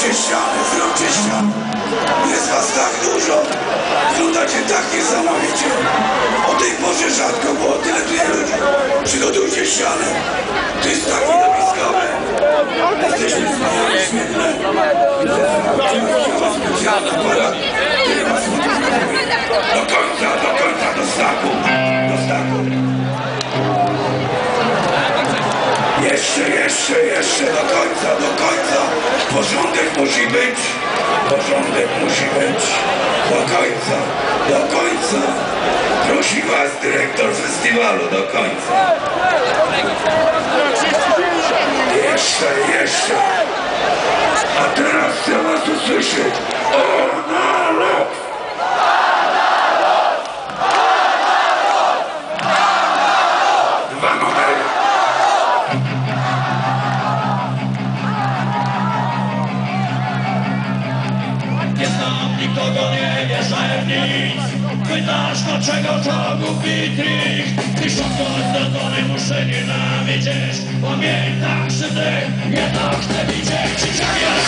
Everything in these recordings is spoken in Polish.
Zróbcie ścianę, zróbcie ścianę. Jest was tak dużo. Wyglądacie tak niesamowicie. O tej porze rzadko było tyle tutaj ludzi. Przygotujcie ścianę. To jest takie napiskowe. Jesteśmy wspaniali, świetne. Do końca, do końca, do staku. Jeszcze, jeszcze, jeszcze do końca, do końca. Porządek musi być. Porządek musi być. Do końca, do końca. Prosi was dyrektor festiwalu do końca. Nikogo, nie wierzę w nic. Pytasz dlaczego to głupi trik? Tysiąc zdolny muszę nienawidzieć Pamiętam krzywdy, jednak chcę widzieć. Dzieciaki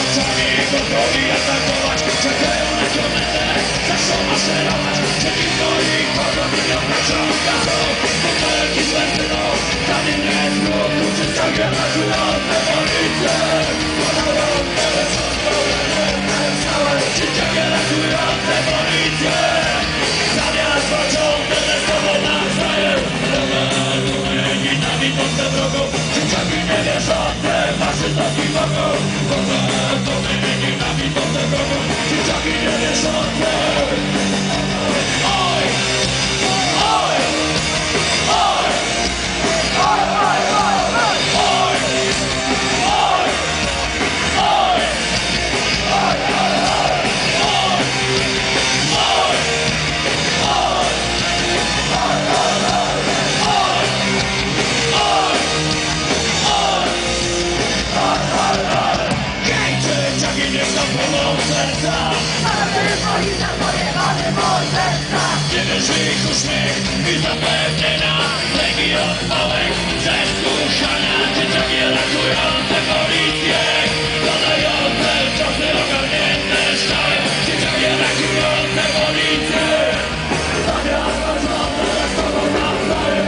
oczami Gotowi atakować Czekają na komendę Zaczną maszerować Przeciwko ich Podobnie naciągają Butelki z benzyną zapłoną serca Nie wierzy ich uśmiech i zapewnienia Lęki odpałek ze słuchania Dzieciaki atakujące policję Dodające czasy ogarnięte ształy Dzieciaki atakujące policję Zamiast walczące ze sobą nawzajem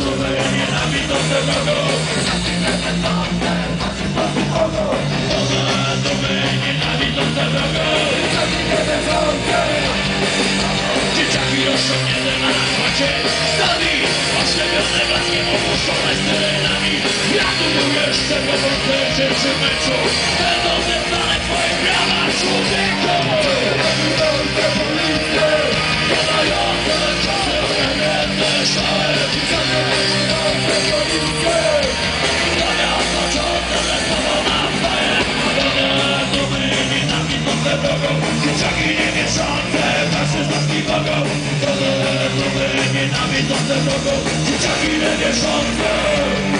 Dumy asfalcie Stali oślepione blaskiem opuszczone syrenami. Długo jeszcze powrócę czy przy meczu. Będą zeznane twoje prawa człowieku Robiące policję Podające czasy ogarnięte szale. Zabierające Dostęp mogą dzieciaki nie wierzące